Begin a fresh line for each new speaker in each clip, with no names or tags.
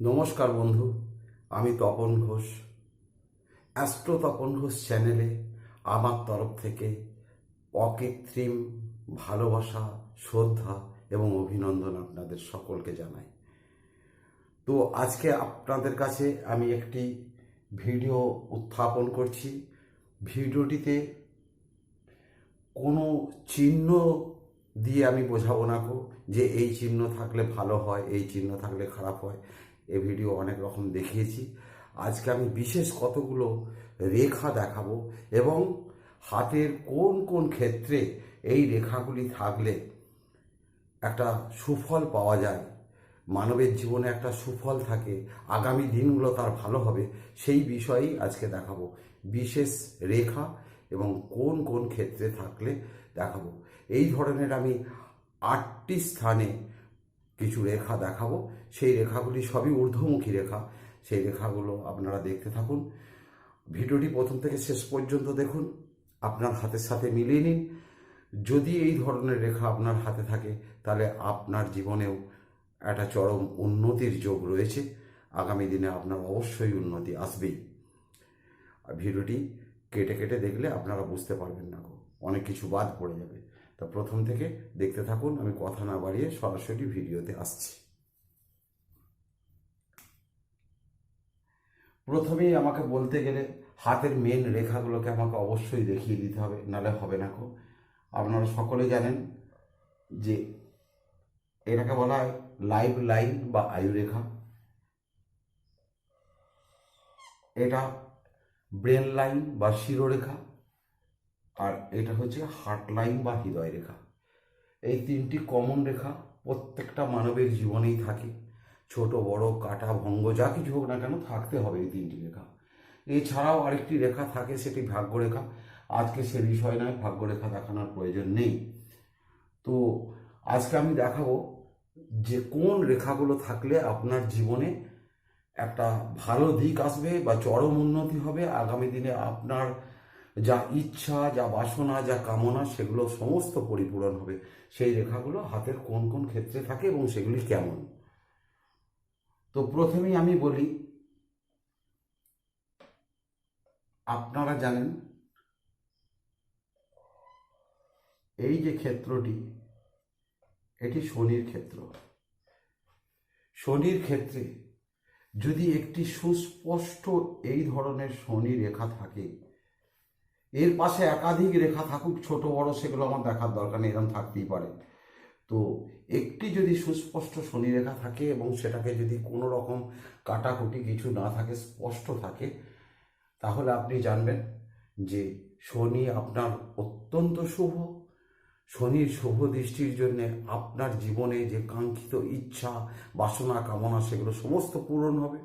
নমস্কার বন্ধু, আমি তপন ঘোষ। অ্যাস্ট্রো তপন ঘোষ চ্যানেলে আমার তরফ থেকে অকৃত্রিম ভালোবাসা, শ্রদ্ধা এবং অভিনন্দন আপনাদের সকলকে জানাই। তো আজকে আপনাদের কাছে আমি একটি ভিডিও উত্থাপন করছি। ভিডিওটিতে কোনো চিহ্ন দিয়ে আমি বোঝাবো না যে এই চিহ্ন থাকলে ভালো হয়, এই চিহ্ন থাকলে খারাপ হয়। এ ভিডিও অনেক রকম দেখিয়েছি। আজকে আমি বিশেষ কতগুলো রেখা দেখাবো এবং হাতের কোন কোন ক্ষেত্রে এই রেখাগুলি থাকলে একটা সুফল পাওয়া যায়, মানবের জীবনে একটা সুফল থাকে, আগামী দিনগুলো তার ভালো হবে, সেই বিষয়েই আজকে দেখাবো। বিশেষ রেখা এবং কোন কোন ক্ষেত্রে থাকলে দেখাবো। এই ধরনের আমি আটটি স্থানে কিছু রেখা দেখাবো। সেই রেখাগুলি সবই ঊর্ধ্বমুখী রেখা। সেই রেখাগুলো আপনারা দেখতে থাকুন। ভিডিওটি প্রথম থেকে শেষ পর্যন্ত দেখুন। আপনার হাতের সাথে মিলিয়ে নিন। যদি এই ধরনের রেখা আপনার হাতে থাকে, তাহলে আপনার জীবনেও একটা চরম উন্নতির যোগ রয়েছে। আগামী দিনে আপনার অবশ্যই উন্নতি আসবেই। ভিডিওটি কেটে কেটে দেখলে আপনারা বুঝতে পারবেন না অনেক কিছু বাদ পড়ে যাবে। তা প্রথম থেকে দেখতে থাকুন, আমি কথা না বাড়িয়ে সরাসরি ভিডিওতে আসছি। প্রথমেই আমাকে বলতে গেলে হাতের মেন রেখাগুলোকে আমাকে অবশ্যই দেখিয়ে দিতে হবে নালে হবে না গো আপনারা সকলে জানেন যে এটাকে বলা হয় লাইভ লাইন বা আয়ু রেখা। এটা ব্রেন লাইন বা শিরোরেখা। আর এটা হচ্ছে হার্ট লাইন বা হৃদয় রেখা এই তিনটি কমন রেখা প্রত্যেকটা মানবের জীবনেই থাকে। ছোট, বড়, কাটা, ভঙ্গ, যা কিছু হোক না কেন থাকতে হবে এই তিনটি রেখা। এছাড়াও আরেকটি রেখা থাকে সেটি ভাগ্যরেখা। আজকে সে বিষয় নয়, ভাগ্যরেখা দেখানোর প্রয়োজন নেই। তো আজকে আমি দেখাবো যে কোন রেখাগুলো থাকলে আপনার জীবনে একটা ভালো দিক আসবে বা চরম উন্নতি হবে। আগামী দিনে আপনার যা ইচ্ছা, যা বাসনা, যা কামনা, সেগুলো সমস্ত পরিপূরণ হবে। সেই রেখাগুলো হাতের কোন কোন ক্ষেত্রে থাকে এবং সেগুলি কেমন? তো প্রথমেই আমি বলি, আপনারা জানেন, এই যে ক্ষেত্রটি, এটি শনির ক্ষেত্র। শনির ক্ষেত্রে যদি একটি সুস্পষ্ট এই ধরনের শনি রেখা থাকে এর পাশে একাধিক রেখা থাকুক, ছোট, বড়, সেগুলো আমার দেখার দরকার নেই এরকম থাকতেই পারে। তো একটি যদি সুস্পষ্ট শনি রেখা থাকে এবং সেটাকে যদি কোনো রকম কাটাকুটি কিছু না থাকে, স্পষ্ট থাকে, তাহলে আপনি জানবেন যে শনি আপনার অত্যন্ত শুভ। শনির শুভ দৃষ্টির জন্য আপনার জীবনে যে কাঙ্ক্ষিত ইচ্ছা, বাসনা, কামনা, সেগুলো সমস্ত পূরণ হবে।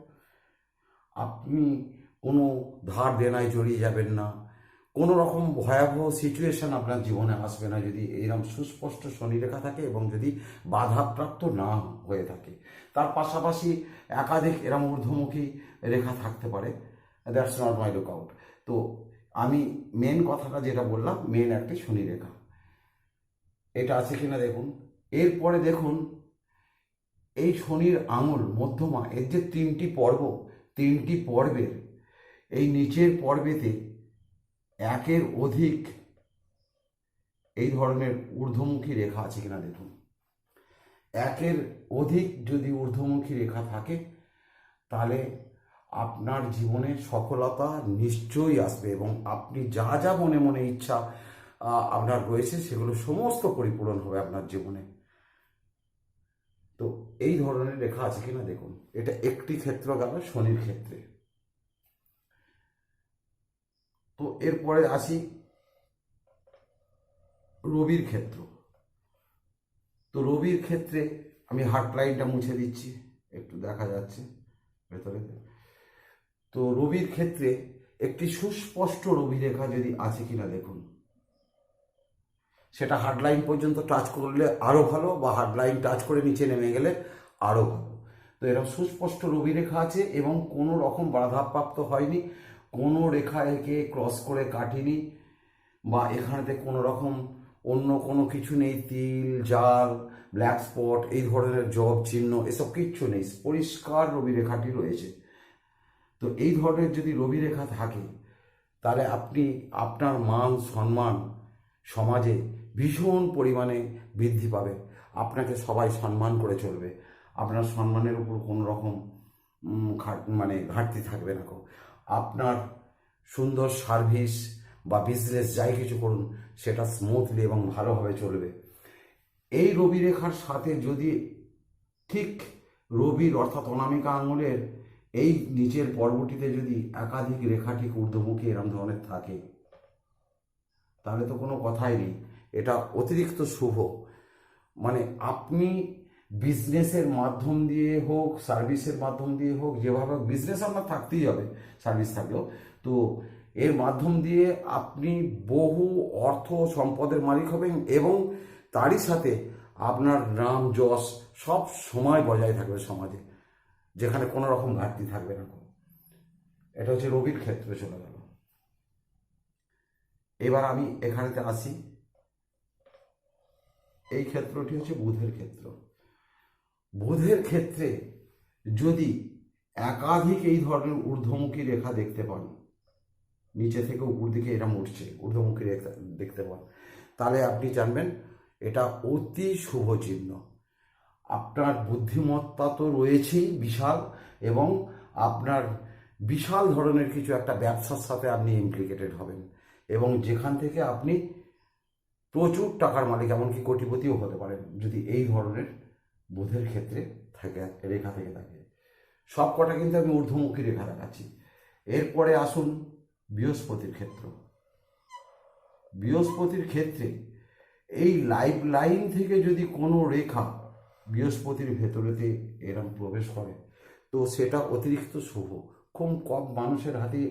আপনি কোনো ধার দেনায় জড়িয়ে যাবেন না। কোনো রকম ভয়াবহ সিচুয়েশন আপনার জীবনে আসবে না যদি এইরকম সুস্পষ্ট শনি রেখা থাকে এবং যদি বাধাপ্রাপ্ত না হয়ে থাকে। তার পাশাপাশি একাধিক এরম ঊর্ধ্বমুখী রেখা থাকতে পারে। That's not my look out তো আমি মেন কথাটা যেটা বললাম মেন একটি শনি রেখা এটা আছে কিনা দেখুন। এরপরে দেখুন, এই শনির আঙুল, মধ্যমা, এর যে তিনটি পর্ব, তিনটি পর্বের, এই নিচের পর্বেতে একের অধিক এই ধরনের ঊর্ধ্বমুখী রেখা আছে কিনা দেখুন। একের অধিক যদি ঊর্ধ্বমুখী রেখা থাকে, তাহলে আপনার জীবনে সফলতা নিশ্চয়ই আসবে এবং আপনি যা যা মনে মনে ইচ্ছা আপনার রয়েছে, সেগুলো সমস্ত পরিপূরণ হবে আপনার জীবনে। তো এই ধরনের রেখা আছে কিনা দেখুন। এটা একটি ক্ষেত্র গেল শনির ক্ষেত্রে। তো এরপরে আসি রবির ক্ষেত্র। তো রবির ক্ষেত্রে আমি হার্ট লাইনটা মুছে দিচ্ছি, একটু দেখা যাচ্ছে ভেতরে। তো রবির ক্ষেত্রে একটি সুস্পষ্ট রবি রেখা যদি আছে কিনা দেখুন। সেটা হার্ড লাইন পর্যন্ত টাচ করলে আরও ভালো বা হার্ড লাইন টাচ করে নিচে নেমে গেলে আরও ভালো। তো এরকম সুস্পষ্ট রবি রেখা আছে এবং কোনো রকম বাধাপ্রাপ্ত হয়নি। কোনো রেখা একে ক্রস করে কাটিনি বা এখানেতে কোনো রকম অন্য কোনো কিছু নেই, তিল, জাল ব্ল্যাক স্পট এই ধরনের জব চিহ্ন, এসব কিচ্ছু নেই, পরিষ্কার রবি রেখাটি রয়েছে। তো এই ধরনের যদি রবি রেখা থাকে, তাহলে আপনি আপনার মান, সম্মান সমাজে ভীষণ পরিমাণে বৃদ্ধি পাবে। আপনাকে সবাই সম্মান করে চলবে। আপনার সম্মানের উপর কোনো রকম মানে ঘাটতি থাকবে না আপনার সুন্দর সার্ভিস বা বিজনেস যাই কিছু করুন, সেটা স্মুথলি এবং ভালোভাবে চলবে। এই রবি রেখার সাথে যদি ঠিক রবির অর্থাৎ অনামিকা আঙুলের এই নিচের পর্বটিতে যদি একাধিক রেখা ঠিক ঊর্ধ্বমুখী এরম ধরনের থাকে, তাহলে তো কোনো কথাই নেই। এটা অতিরিক্ত শুভ। মানে আপনি বিজনেসের মাধ্যম দিয়ে হোক সার্ভিসের মাধ্যম দিয়ে হোক, যেভাবে বিজনেস আপনার থাকতেই হবে সার্ভিস থাকলেও। তো এর মাধ্যম দিয়ে আপনি বহু অর্থ সম্পদের মালিক হবেন এবং তারই সাথে আপনার নাম, যশ সব সময় বজায় থাকবে সমাজে, যেখানে কোনো রকম ঘাটতি থাকবে না। এটা হচ্ছে রবির ক্ষেত্রে, চলে গেল। এবার আমি এখানেতে আসি। এই ক্ষেত্রটি হচ্ছে বুধের ক্ষেত্র। বুধের ক্ষেত্রে যদি একাধিক এই ধরনের ঊর্ধ্বমুখী রেখা দেখতে পান, নিচে থেকে উপর দিকে এরম উঠছে ঊর্ধ্বমুখী রেখা দেখতে পান, তাহলে আপনি জানবেন এটা অতি শুভ চিহ্ন। আপনার বুদ্ধিমত্তা তো রয়েছেই বিশাল এবং আপনার বিশাল ধরনের কিছু একটা ব্যবসার সাথে আপনি ইমপ্লিকেটেড হবেন এবং যেখান থেকে আপনি প্রচুর টাকার মালিক, এমনকি কোটিপতিও হতে পারেন যদি এই ধরনের বুধের ক্ষেত্রে থাকে, রেখা থেকে থাকে। সব কটা কিন্তু আমি ঊর্ধ্বমুখী রেখা দেখাচ্ছি। এরপরে আসুন বৃহস্পতির ক্ষেত্র। বৃহস্পতির ক্ষেত্রে এই লাইফ লাইন থেকে যদি কোনো রেখা বৃহস্পতির ভেতরেতে এরম প্রবেশ করে, তো সেটা অতিরিক্ত শুভ। খুব কম মানুষের হাতে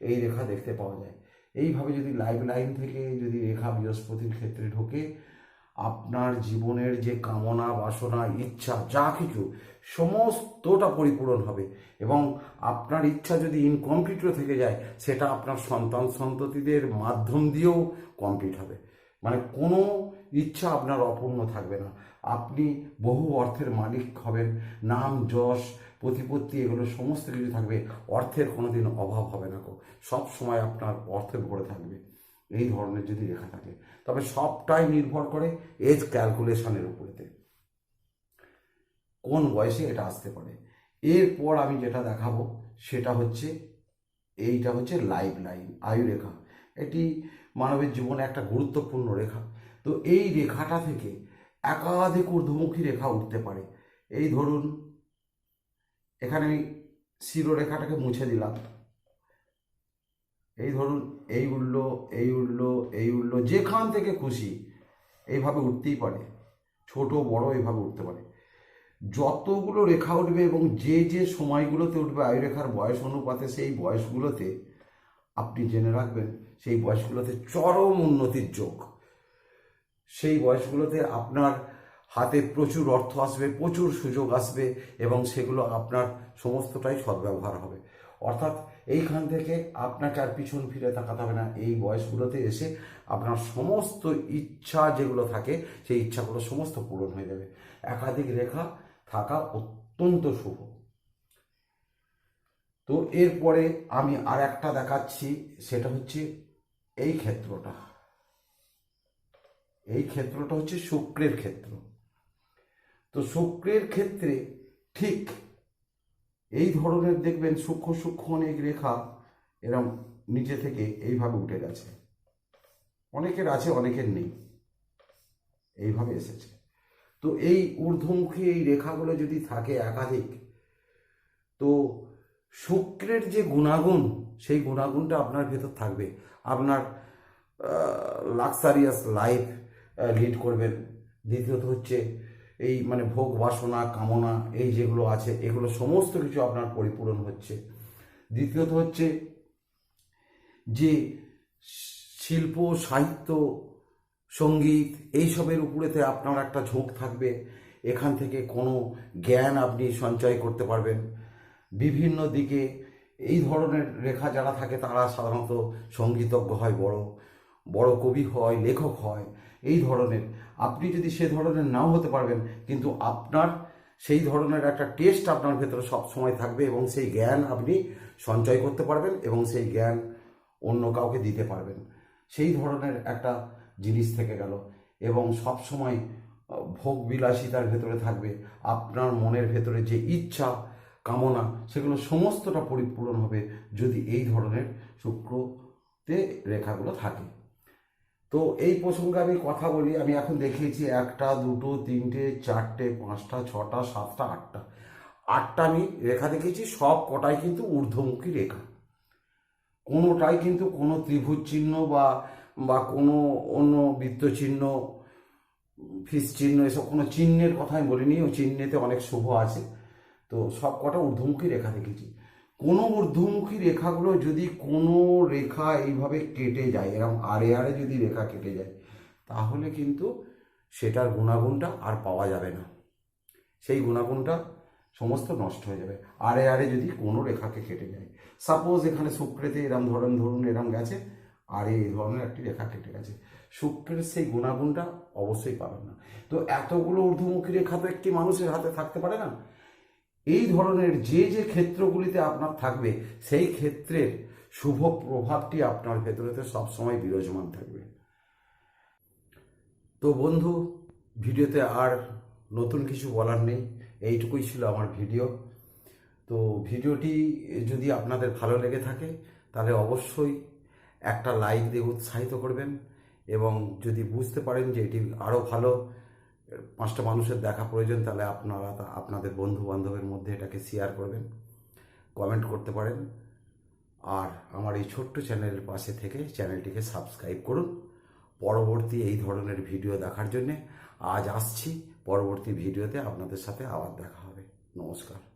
এই রেখা দেখতে পাওয়া যায়। এইভাবে যদি লাইফ লাইন থেকে যদি রেখা বৃহস্পতির ক্ষেত্রে ঢোকে আপনার জীবনের যে কামনা, বাসনা, ইচ্ছা, যা কিছু, সমস্তটা পরিপূরণ হবে এবং আপনার ইচ্ছা যদি ইনকমপ্লিটও থেকে যায়, সেটা আপনার সন্তান সন্ততিদের মাধ্যম দিয়েও কমপ্লিট হবে। মানে কোনো ইচ্ছা আপনার অপূর্ণ থাকবে না। আপনি বহু অর্থের মালিক হবেন, নাম, যশ, প্রতিপত্তি, এগুলো সমস্ত কিছু থাকবে। অর্থের কোনোদিন অভাব হবে না সব সময় আপনার অর্থে ভরে থাকবে। এই ধরনের যদি রেখা থাকে, তবে সবটাই নির্ভর করে এজ ক্যালকুলেশনের উপরেতে। কোন বয়সে এটা আসতে পারে? এরপর আমি যেটা দেখাবো, সেটা হচ্ছে, এইটা হচ্ছে লাইফ লাইন আয়ু রেখা এটি মানবের জীবনে একটা গুরুত্বপূর্ণ রেখা। তো এই রেখাটা থেকে একাধিক ঊর্ধ্বমুখী রেখা উঠতে পারে। এই ধরুন, এখানে আমি শিরোরেখাটাকে মুছে দিলাম। এই ধরুন, এই উঠল এই উঠল এই উঠল যেখান থেকে খুশি, এইভাবে উঠতেই পারে। ছোট, বড় এইভাবে উঠতে পারে। যতগুলো রেখা উঠবে এবং যে যে সময়গুলোতে উঠবে, আয়ুরেখার বয়স অনুপাতে সেই বয়সগুলোতে আপনি জেনে রাখবেন, সেই বয়সগুলোতে চরম উন্নতির যোগ। সেই বয়সগুলোতে আপনার হাতে প্রচুর অর্থ আসবে, প্রচুর সুযোগ আসবে এবং সেগুলো আপনার সমস্তটাই সদ্ব্যবহার হবে। অর্থাৎ এইখান থেকে আপনাকে আর পিছন ফিরে তাকাতে হবে না। এই বয়সগুলোতে এসে আপনার সমস্ত ইচ্ছা যেগুলো থাকে, সেই ইচ্ছাগুলো সমস্ত পূরণ হয়ে যাবে। একাধিক রেখা থাকা অত্যন্ত শুভ। তো এরপরে আমি আর একটা দেখাচ্ছি, সেটা হচ্ছে এই ক্ষেত্রটা। এই ক্ষেত্রটা হচ্ছে শুক্রের ক্ষেত্র। তো শুক্রের ক্ষেত্রে ঠিক এই ধরনের দেখবেন সূক্ষ্ম সূক্ষ্ম অনেক রেখা এরম নিচে থেকে এইভাবে উঠে গেছে। অনেকের আছে, অনেকের নেই। এইভাবে এসেছে। তো এই ঊর্ধ্বমুখী এই রেখাগুলো যদি থাকে একাধিক, তো শুক্রের যে গুণাগুণ, সেই গুণাগুণটা আপনার ভেতর থাকবে। আপনার লাক্সারিয়াস লাইফ লিড করবেন। দ্বিতীয়ত হচ্ছে এই মানে ভোগ বাসনা, কামনা, এই যেগুলো আছে, এগুলো সমস্ত কিছু আপনার পরিপূরণ হচ্ছে। দ্বিতীয়ত হচ্ছে যে শিল্প, সাহিত্য, সংগীত, এইসবের উপরেতে আপনার একটা ঝোঁক থাকবে। এখান থেকে কোনো জ্ঞান আপনি সঞ্চয় করতে পারবেন। বিভিন্ন দিকে এই ধরনের রেখা যারা থাকে, তারা সাধারণত সঙ্গীতজ্ঞ হয়, বড় বড় কবি হয়, লেখক হয়। এই ধরনের। আপনি যদি সে ধরনের নাও হতে পারবেন, কিন্তু আপনার সেই ধরনের একটা টেস্ট আপনার ভেতরে সব সময় থাকবে এবং সেই জ্ঞান আপনি সঞ্চয় করতে পারবেন এবং সেই জ্ঞান অন্য কাউকে দিতে পারবেন। সেই ধরনের একটা জিনিস থেকে গেল এবং সব সময় ভোগ বিলাসিতার ভেতরে থাকবে। আপনার মনের ভেতরে যে ইচ্ছা, কামনা, সেগুলো সমস্তটা পরিপূরণ হবে যদি এই ধরনের শুক্রতে রেখাগুলো থাকে। তো এই প্রসঙ্গে আমি কথা বলি, আমি এখন দেখিয়েছি একটা, দুটো, তিনটে, চারটে, পাঁচটা, ছটা, সাতটা, আটটা। আটটা আমি রেখা দেখেছি সব কটাই কিন্তু ঊর্ধ্বমুখী রেখা। কোনোটাই কিন্তু কোনো ত্রিভুজ চিহ্ন বা বা কোনো অন্য বৃত্ত চিহ্ন, ফিস চিহ্ন, এসব কোনো চিহ্নের কথা আমি বলিনি ওই চিহ্নেতে অনেক শুভ আছে। তো সব কটা ঊর্ধ্বমুখী রেখা দেখেছি কোনো ঊর্ধ্বমুখী রেখাগুলো যদি কোনো রেখা এইভাবে কেটে যায়, এরকম আড়ে আড়ে যদি রেখা কেটে যায়, তাহলে কিন্তু সেটার গুণাগুণটা আর পাওয়া যাবে না। সেই গুণাগুণটা সমস্ত নষ্ট হয়ে যাবে। আড়ে আড়ে যদি কোনো রেখাকে কেটে যায় সাপোজ এখানে শুক্রেতে এরম ধরুন ধরুন, এরম গেছে, আর এই ধরনের একটি রেখা কেটে গেছে, শুক্রের সেই গুণাগুণটা অবশ্যই পাবেন না। তো এতগুলো ঊর্ধ্বমুখী রেখা তো একটি মানুষের হাতে থাকতে পারে না। এই ধরনের যে যে ক্ষেত্রগুলিতে আপনার থাকবে, সেই ক্ষেত্রের শুভ প্রভাবটি আপনার ভেতরেতে সবসময় বিরাজমান থাকবে। তো বন্ধু, ভিডিওতে আর নতুন কিছু বলার নেই, এইটুকুই ছিল আমার ভিডিও। তো ভিডিওটি যদি আপনাদের ভালো লেগে থাকে, তাহলে অবশ্যই একটা লাইক দিয়ে উৎসাহিত করবেন এবং যদি বুঝতে পারেন যে এটি আরও ভালো পাঁচটা মানুষের দেখা প্রয়োজন, তাহলে আপনারা আপনাদের বন্ধু বান্ধবের মধ্যে এটাকে শেয়ার করবেন কমেন্ট করতে পারেন। আর আমার এই ছোট্ট চ্যানেলের পাশে থেকে চ্যানেলটিকে সাবস্ক্রাইব করুন। পরবর্তী এই ধরনের ভিডিও দেখার জন্যে আজ আসছি। পরবর্তী ভিডিওতে আপনাদের সাথে আবার দেখা হবে। নমস্কার।